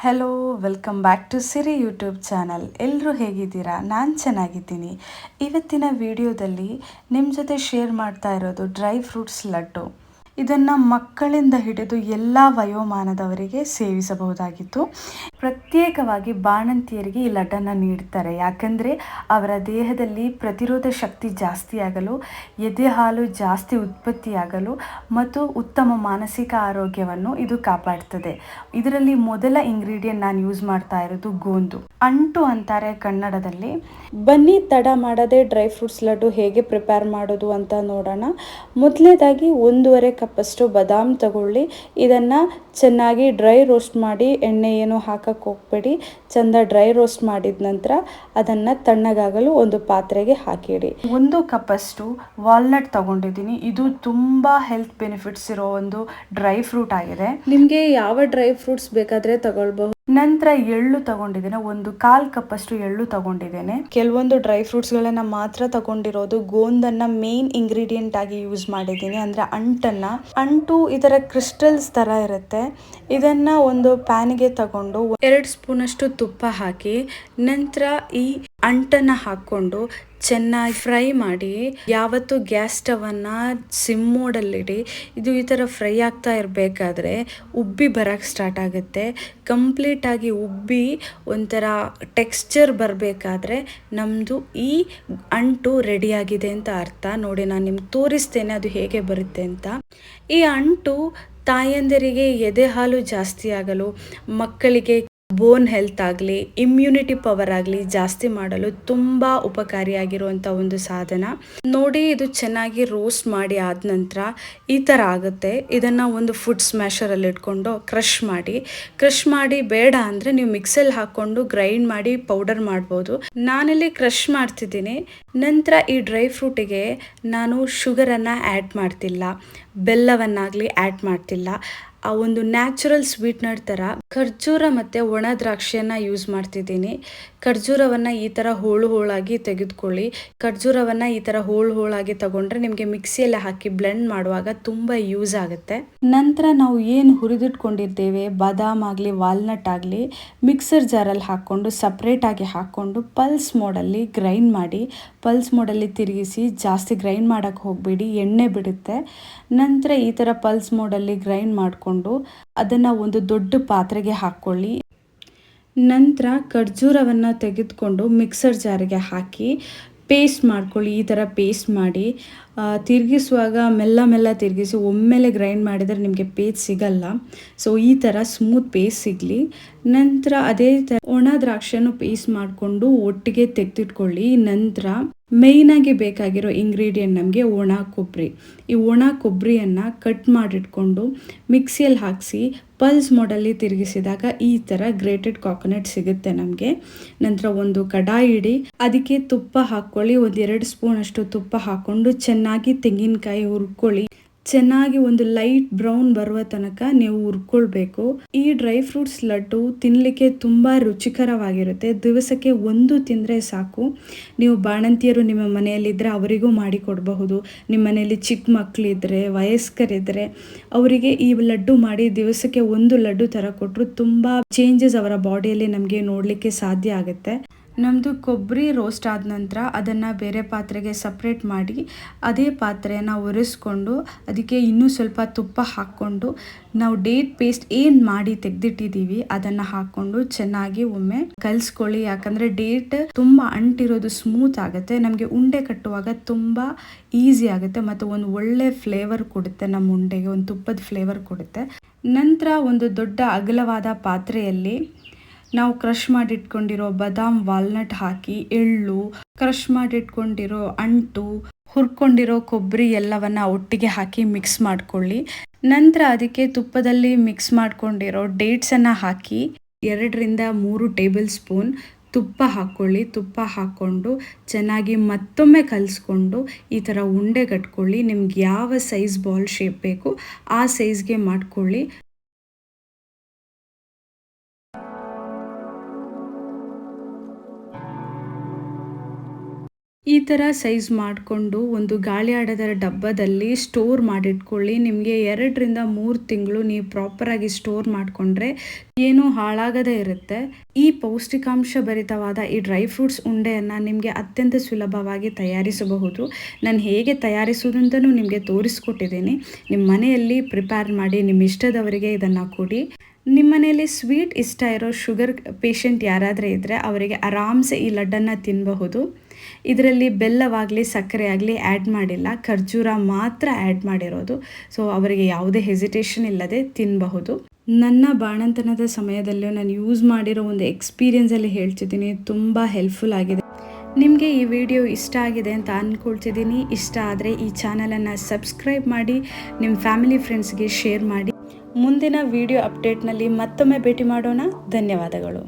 Hello welcome back to Siri YouTube channel ಎಲ್ಲರೂ ಹೇಗಿದ್ದೀರಾ? ನಾನು ಚೆನ್ನಾಗಿದ್ದೀನಿ. ಇವತ್ತಿನ ವಿಡಿಯೋದಲ್ಲಿ ನಿಮ್ಮ ಜೊತೆ ಶೇರ್ ಮಾಡ್ತಾ ಇರೋದು ಡ್ರೈ ಫ್ರೂಟ್ಸ್ ಲಡ್ಡು. ಇದನ್ನು ಮಕ್ಕಳಿಂದ ಹಿಡಿದು ಎಲ್ಲ ವಯೋಮಾನದವರಿಗೆ ಸೇವಿಸಬಹುದಾಗಿತ್ತು. ಪ್ರತ್ಯೇಕವಾಗಿ ಬಾಣಂತಿಯರಿಗೆ ಈ ಲಡ್ಡನ್ನು ನೀಡ್ತಾರೆ. ಯಾಕಂದರೆ ಅವರ ದೇಹದಲ್ಲಿ ಪ್ರತಿರೋಧ ಶಕ್ತಿ ಜಾಸ್ತಿ ಆಗಲು ಎದೆ ಹಾಲು ಜಾಸ್ತಿ ಉತ್ಪತ್ತಿಯಾಗಲು ಮತ್ತು ಉತ್ತಮ ಮಾನಸಿಕ ಆರೋಗ್ಯವನ್ನು ಇದು ಕಾಪಾಡ್ತದೆ. ಇದರಲ್ಲಿ ಮೊದಲ ಇಂಗ್ರೀಡಿಯೆಂಟ್ ನಾನು ಯೂಸ್ ಮಾಡ್ತಾ ಇರೋದು ಗೋಂದು. ಅಂಟು ಅಂತಾರೆ ಕನ್ನಡದಲ್ಲಿ. ಬನ್ನಿ, ತಡ ಮಾಡದೆ ಡ್ರೈ ಫ್ರೂಟ್ಸ್ ಲಡ್ಡು ಹೇಗೆ ಪ್ರಿಪೇರ್ ಮಾಡೋದು ಅಂತ ನೋಡೋಣ. ಮೊದಲನೇದಾಗಿ ಒಂದೂವರೆ ಕಪ್ಪಷ್ಟು ಬದಾಮ್ ತಗೊಳ್ಳಿ. ಇದನ್ನು ಚೆನ್ನಾಗಿ ಡ್ರೈ ರೋಸ್ಟ್ ಮಾಡಿ ಎಣ್ಣೆ ಏನು ಹಾಕಕ್ಕೆ ಹೋಗ್ಬೇಡಿ. ಚಂದ ಡ್ರೈ ರೋಸ್ಟ್ ಮಾಡಿದ ನಂತರ ಅದನ್ನು ತಣ್ಣಗಾಗಲು ಒಂದು ಪಾತ್ರೆಗೆ ಹಾಕಿಡಿ. ಒಂದು ಕಪ್ಪಷ್ಟು ವಾಲ್ನಟ್ ತಗೊಂಡಿದ್ದೀನಿ. ಇದು ತುಂಬ ಹೆಲ್ತ್ ಬೆನಿಫಿಟ್ಸ್ ಇರೋ ಒಂದು ಡ್ರೈ ಫ್ರೂಟ್ ಆಗಿದೆ. ನಿಮಗೆ ಯಾವ ಡ್ರೈ ಫ್ರೂಟ್ಸ್ ಬೇಕಾದರೆ ತಗೊಳ್ಬಹುದು? ನಂತರ ಎಳ್ಳು ತಗೊಂಡಿದ್ದೇನೆ, ಒಂದು ಕಾಲ್ ಕಪ್ ಅಷ್ಟು ಎಳ್ಳು ತಗೊಂಡಿದ್ದೇನೆ. ಕೆಲವೊಂದು ಡ್ರೈ ಫ್ರೂಟ್ಸ್ ಗಳನ್ನ ಮಾತ್ರ ತಗೊಂಡಿರೋದು, ಗೋಂದನ್ನ ಮೇನ್ ಇಂಗ್ರೀಡಿಯೆಂಟ್ ಆಗಿ ಯೂಸ್ ಮಾಡಿದ್ದೀನಿ, ಅಂದ್ರೆ ಅಂಟನ್ನ. ಅಂಟು ಇದರ ಕ್ರಿಸ್ಟಲ್ಸ್ ತರ ಇರುತ್ತೆ. ಇದನ್ನ ಒಂದು ಪ್ಯಾನ್ಗೆ ತಗೊಂಡು ಎರಡು ಸ್ಪೂನ್ ಅಷ್ಟು ತುಪ್ಪ ಹಾಕಿ, ನಂತರ ಈ ಅಂಟನ್ನ ಹಾಕೊಂಡು ಚೆನ್ನಾಗಿ ಫ್ರೈ ಮಾಡಿ ಯಾವತ್ತು ಗ್ಯಾಸ್ ಸ್ಟವನ್ನು ಸಿಮ್ ಮೋಡಲ್ಲಿಡಿ, ಇದು ಈ ಥರ ಫ್ರೈ ಆಗ್ತಾ ಇರಬೇಕಾದ್ರೆ ಉಬ್ಬಿ ಬರೋಕ್ಕೆ ಸ್ಟಾರ್ಟ್ ಆಗುತ್ತೆ. ಕಂಪ್ಲೀಟಾಗಿ ಉಬ್ಬಿ ಒಂಥರ ಟೆಕ್ಸ್ಚರ್ ಬರಬೇಕಾದ್ರೆ ನಮ್ಮದು ಈ ಅಂಟು ರೆಡಿಯಾಗಿದೆ ಅಂತ ಅರ್ಥ. ನೋಡಿ, ನಾನು ನಿಮ್ಗೆ ತೋರಿಸ್ತೇನೆ ಅದು ಹೇಗೆ ಬರುತ್ತೆ ಅಂತ. ಈ ಅಂಟು ತಾಯಂದಿರಿಗೆ ಎದೆ ಹಾಲು ಜಾಸ್ತಿ ಆಗಲು, ಮಕ್ಕಳಿಗೆ ಬೋನ್ ಹೆಲ್ತ್ ಆಗಲಿ ಇಮ್ಯುನಿಟಿ ಪವರ್ ಆಗಲಿ ಜಾಸ್ತಿ ಮಾಡಲು ತುಂಬ ಉಪಕಾರಿಯಾಗಿರುವಂಥ ಒಂದು ಸಾಧನ. ನೋಡಿ, ಇದು ಚೆನ್ನಾಗಿ ರೋಸ್ಟ್ ಮಾಡಿ ಆದ ನಂತರ ಈ ಥರ ಆಗುತ್ತೆ. ಇದನ್ನು ಒಂದು ಫುಡ್ ಸ್ಮ್ಯಾಷರಲ್ಲಿ ಇಟ್ಕೊಂಡು ಕ್ರಷ್ ಮಾಡಿ. ಕ್ರಷ್ ಮಾಡಿ ಬೇಡ ಅಂದರೆ ನೀವು ಮಿಕ್ಸಲ್ಲಿ ಹಾಕ್ಕೊಂಡು ಗ್ರೈಂಡ್ ಮಾಡಿ ಪೌಡರ್ ಮಾಡ್ಬೋದು. ನಾನಲ್ಲಿ ಕ್ರಷ್ ಮಾಡ್ತಿದ್ದೀನಿ. ನಂತರ ಈ ಡ್ರೈ ಫ್ರೂಟಿಗೆ ನಾನು ಶುಗರನ್ನು ಆ್ಯಡ್ ಮಾಡ್ತಿಲ್ಲ. ಬೆಲ್ಲವನ್ನಾಗಲಿ ಆ್ಯಡ್ ಮಾಡ್ತಿಲ್ಲ. ಆ ಒಂದು ನ್ಯಾಚುರಲ್ ಸ್ವೀಟ್ನರ್ ಥರ ಖರ್ಜೂರ ಮತ್ತು ಒಣ ದ್ರಾಕ್ಷಿಯನ್ನು ಯೂಸ್ ಮಾಡ್ತಿದ್ದೀನಿ. ಖರ್ಜೂರವನ್ನು ಈ ಥರ ಹೋಳು ಹೋಳಾಗಿ ತೆಗೆದುಕೊಳ್ಳಿ. ಖರ್ಜೂರವನ್ನು ಈ ಥರ ಹೋಳು ಹೋಳಾಗಿ ತಗೊಂಡ್ರೆ ನಿಮಗೆ ಮಿಕ್ಸಿಯಲ್ಲಿ ಹಾಕಿ ಬ್ಲೆಂಡ್ ಮಾಡುವಾಗ ತುಂಬ ಯೂಸ್ ಆಗುತ್ತೆ. ನಂತರ ನಾವು ಏನು ಹುರಿದಿಟ್ಕೊಂಡಿರ್ತೇವೆ? ಬಾದಾಮ್ ಆಗಲಿ ವಾಲ್ನಟ್ ಆಗಲಿ ಮಿಕ್ಸರ್ ಜಾರಲ್ಲಿ ಹಾಕ್ಕೊಂಡು ಸಪ್ರೇಟಾಗಿ ಹಾಕ್ಕೊಂಡು ಪಲ್ಸ್ ಮೋಡಲ್ಲಿ ಗ್ರೈಂಡ್ ಮಾಡಿ ಪಲ್ಸ್ ಮೋಡಲ್ಲಿ ತಿರುಗಿಸಿ ಜಾಸ್ತಿ ಗ್ರೈಂಡ್ ಮಾಡೋಕ್ಕೆ ಹೋಗಬೇಡಿ, ಎಣ್ಣೆ ಬಿಡುತ್ತೆ. ನಂತರ ಈ ಥರ ಪಲ್ಸ್ ಮೋಡಲ್ಲಿ ಗ್ರೈಂಡ್ ಮಾಡಿಕೊಂಡು ಅದನ್ನು ಒಂದು ದೊಡ್ಡ ಪಾತ್ರೆಗೆ ಹಾಕ್ಕೊಳ್ಳಿ ನಂತರ ಖರ್ಜೂರವನ್ನು ತೆಗೆದುಕೊಂಡು ಮಿಕ್ಸರ್ ಜಾರಿಗೆ ಹಾಕಿ ಪೇಸ್ಟ್ ಮಾಡ್ಕೊಳ್ಳಿ, ಈ ಥರ ಪೇಸ್ಟ್ ಮಾಡಿ. ತಿರುಗಿಸುವಾಗ ಮೆಲ್ಲ ಮೆಲ್ಲ ತಿರುಗಿಸಿ ಒಮ್ಮೆಲೆ ಗ್ರೈಂಡ್ ಮಾಡಿದರೆ ನಿಮಗೆ ಪೇಸ್ಟ್ ಸಿಗಲ್ಲ. ಸೊ ಈ ಥರ ಸ್ಮೂತ್ ಪೇಸ್ಟ್ ಸಿಗಲಿ. ನಂತರ ಅದೇ ಥರ ಒಣ ದ್ರಾಕ್ಷಿಯನ್ನು ಪೇಸ್ಟ್ ಮಾಡಿಕೊಂಡು ಒಟ್ಟಿಗೆ ತೆಗೆದಿಟ್ಕೊಳ್ಳಿ. ನಂತರ ಮೇಯ್ನಾಗಿ ಬೇಕಾಗಿರೋ ಇಂಗ್ರೀಡಿಯೆಂಟ್ ನಮಗೆ ಒಣ ಕೊಬ್ಬರಿ ಈ ಒಣ ಕೊಬ್ಬರಿಯನ್ನು ಕಟ್ ಮಾಡಿಟ್ಕೊಂಡು ಮಿಕ್ಸಿಯಲ್ಲಿ ಹಾಕಿಸಿ ಪಲ್ಸ್ ಮೋಡಲ್ಲಿ ತಿರುಗಿಸಿದಾಗ ಈ ಥರ ಗ್ರೇಟೆಡ್ ಕಾಕೋನಟ್ ಸಿಗುತ್ತೆ ನಮಗೆ. ನಂತರ ಒಂದು ಕಡಾಯಿ ಇಡಿ, ಅದಕ್ಕೆ ತುಪ್ಪ ಹಾಕ್ಕೊಳ್ಳಿ ಒಂದು ಎರಡು ಸ್ಪೂನ್ ಅಷ್ಟು ತುಪ್ಪ ಹಾಕ್ಕೊಂಡು ಚೆನ್ನಾಗಿ ತೆಂಗಿನಕಾಯಿ ಹುರ್ಕೊಳ್ಳಿ. ಚೆನ್ನಾಗಿ ಒಂದು ಲೈಟ್ ಬ್ರೌನ್ ಬರುವ ತನಕ ನೀವು ಹುರ್ಕೊಳ್ಬೇಕು. ಈ ಡ್ರೈ ಫ್ರೂಟ್ಸ್ ಲಡ್ಡು ತಿನ್ನಲಿಕ್ಕೆ ತುಂಬ ರುಚಿಕರವಾಗಿರುತ್ತೆ. ದಿವಸಕ್ಕೆ ಒಂದು ತಿಂದರೆ ಸಾಕು. ನೀವು ಬಾಣಂತಿಯರು ನಿಮ್ಮ ಮನೆಯಲ್ಲಿದ್ದರೆ ಅವರಿಗೂ ಮಾಡಿ ಕೊಡಬಹುದು. ನಿಮ್ಮ ಮನೆಯಲ್ಲಿ ಚಿಕ್ಕ ಮಕ್ಕಳಿದ್ದರೆ ವಯಸ್ಕರಿದ್ದರೆ ಅವರಿಗೆ ಈ ಲಡ್ಡು ಮಾಡಿ ದಿವಸಕ್ಕೆ ಒಂದು ಲಡ್ಡು ಥರ ಕೊಟ್ಟರು ತುಂಬ ಚೇಂಜಸ್ ಅವರ ಬಾಡಿಯಲ್ಲಿ ನಮಗೆ ನೋಡಲಿಕ್ಕೆ ಸಾಧ್ಯ ಆಗುತ್ತೆ. ನಮ್ಮದು ಕೊಬ್ಬರಿ ರೋಸ್ಟ್ ಆದ ನಂತರ ಅದನ್ನು ಬೇರೆ ಪಾತ್ರೆಗೆ ಸಪ್ರೇಟ್ ಮಾಡಿ, ಅದೇ ಪಾತ್ರೆಯನ್ನು ಒರೆಸ್ಕೊಂಡು, ಅದಕ್ಕೆ ಇನ್ನೂ ಸ್ವಲ್ಪ ತುಪ್ಪ ಹಾಕ್ಕೊಂಡು, ನಾವು ಡೇಟ್ ಪೇಸ್ಟ್ ಏನು ಮಾಡಿ ತೆಗೆದಿಟ್ಟಿದ್ದೀವಿ ಅದನ್ನು ಹಾಕ್ಕೊಂಡು ಚೆನ್ನಾಗಿ ಒಮ್ಮೆ ಕಲಿಸ್ಕೊಳ್ಳಿ. ಯಾಕಂದರೆ ಡೇಟ್ ತುಂಬ ಅಂಟಿರೋದು ಸ್ಮೂತ್ ಆಗುತ್ತೆ, ನಮಗೆ ಉಂಡೆ ಕಟ್ಟುವಾಗ ತುಂಬ ಈಸಿ ಆಗುತ್ತೆ, ಮತ್ತು ಒಂದು ಒಳ್ಳೆ ಫ್ಲೇವರ್ ಕೊಡುತ್ತೆ ನಮ್ಮ ಉಂಡೆಗೆ, ಒಂದು ತುಪ್ಪದ ಫ್ಲೇವರ್ ಕೊಡುತ್ತೆ. ನಂತರ ಒಂದು ದೊಡ್ಡ ಅಗಲವಾದ ಪಾತ್ರೆಯಲ್ಲಿ ನಾವು ಕ್ರಷ್ ಮಾಡಿಟ್ಕೊಂಡಿರೋ ಬದಾಮ್ ವಾಲ್ನಟ್ ಹಾಕಿ, ಎಳ್ಳು ಕ್ರಷ್ ಮಾಡಿಟ್ಕೊಂಡಿರೋ ಅಂಟು, ಹುರ್ಕೊಂಡಿರೋ ಕೊಬ್ಬರಿ ಎಲ್ಲವನ್ನ ಒಟ್ಟಿಗೆ ಹಾಕಿ ಮಿಕ್ಸ್ ಮಾಡ್ಕೊಳ್ಳಿ. ನಂತರ ಅದಕ್ಕೆ ತುಪ್ಪದಲ್ಲಿ ಮಿಕ್ಸ್ ಮಾಡ್ಕೊಂಡಿರೋ ಡೇಟ್ಸನ್ನು ಹಾಕಿ, ಎರಡರಿಂದ ಮೂರು ಟೇಬಲ್ ಸ್ಪೂನ್ ತುಪ್ಪ ಹಾಕ್ಕೊಳ್ಳಿ ತುಪ್ಪ ಹಾಕ್ಕೊಂಡು ಚೆನ್ನಾಗಿ ಮತ್ತೊಮ್ಮೆ ಕಲಿಸ್ಕೊಂಡು ಈ ಥರ ಉಂಡೆ ಕಟ್ಕೊಳ್ಳಿ. ನಿಮ್ಗೆ ಯಾವ ಸೈಜ್ ಬಾಲ್ ಶೇಪ್ ಬೇಕು, ಆ ಸೈಜ್ಗೆ ಮಾಡ್ಕೊಳ್ಳಿ. ಈ ಥರ ಸೈಜ್ ಮಾಡಿಕೊಂಡು ಒಂದು ಗಾಳಿ ಆಡೋದರ ಡಬ್ಬದಲ್ಲಿ ಸ್ಟೋರ್ ಮಾಡಿಟ್ಕೊಳ್ಳಿ. ನಿಮಗೆ ಎರಡರಿಂದ ಮೂರು ತಿಂಗಳು ನೀವು ಪ್ರಾಪರಾಗಿ ಸ್ಟೋರ್ ಮಾಡಿಕೊಂಡ್ರೆ ಏನೂ ಹಾಳಾಗದೇ ಇರುತ್ತೆ. ಈ ಪೌಷ್ಟಿಕಾಂಶ ಭರಿತವಾದ ಈ ಡ್ರೈ ಫ್ರೂಟ್ಸ್ ಉಂಡೆಯನ್ನು ನಿಮಗೆ ಅತ್ಯಂತ ಸುಲಭವಾಗಿ ತಯಾರಿಸಬಹುದು. ನಾನು ಹೇಗೆ ತಯಾರಿಸುವುದಂತಲೂ ನಿಮಗೆ ತೋರಿಸ್ಕೊಟ್ಟಿದ್ದೀನಿ. ನಿಮ್ಮ ಮನೆಯಲ್ಲಿ ಪ್ರಿಪೇರ್ ಮಾಡಿ ನಿಮ್ಮ ಇಷ್ಟದವರಿಗೆ ಇದನ್ನು ಕೊಡಿ. ನಿಮ್ಮ ಮನೆಯಲ್ಲಿ ಸ್ವೀಟ್ ಇಷ್ಟ ಇರೋ ಶುಗರ್ ಪೇಷಂಟ್ ಯಾರಾದರೂ ಇದ್ದರೆ ಅವರಿಗೆ ಆರಾಮ್ಸೆ ಈ ಲಡ್ಡನ್ನು ತಿನ್ನಬಹುದು ಇದರಲ್ಲಿ ಬೆಲ್ಲವಾಗಲಿ ಸಕ್ಕರೆ ಆಗಲಿ ಆ್ಯಡ್ ಮಾಡಿಲ್ಲ. ಖರ್ಜೂರ ಮಾತ್ರ ಆ್ಯಡ್ ಮಾಡಿರೋದು. ಸೊ ಅವರಿಗೆ ಯಾವುದೇ ಹೆಸಿಟೇಷನ್ ಇಲ್ಲದೆ ತಿನ್ನಬಹುದು ನನ್ನ ಬಾಣಂತನದ ಸಮಯದಲ್ಲೂ ನಾನು ಯೂಸ್ ಮಾಡಿರೋ ಒಂದು ಎಕ್ಸ್ಪೀರಿಯೆನ್ಸಲ್ಲಿ ಹೇಳ್ತಿದ್ದೀನಿ. ತುಂಬ ಹೆಲ್ಪ್ಫುಲ್ ಆಗಿದೆ. ನಿಮಗೆ ಈ ವಿಡಿಯೋ ಇಷ್ಟ ಆಗಿದೆ ಅಂತ ಅಂದ್ಕೊಳ್ತಿದ್ದೀನಿ ಇಷ್ಟ ಆದರೆ ಈ ಚಾನಲನ್ನು ಸಬ್ಸ್ಕ್ರೈಬ್ ಮಾಡಿ ನಿಮ್ಮ ಫ್ಯಾಮಿಲಿ ಫ್ರೆಂಡ್ಸ್ಗೆ ಶೇರ್ ಮಾಡಿ. ಮುಂದಿನ ವಿಡಿಯೋ ಅಪ್ಡೇಟ್ನಲ್ಲಿ ಮತ್ತೊಮ್ಮೆ ಭೇಟಿ ಮಾಡೋಣ. ಧನ್ಯವಾದಗಳು.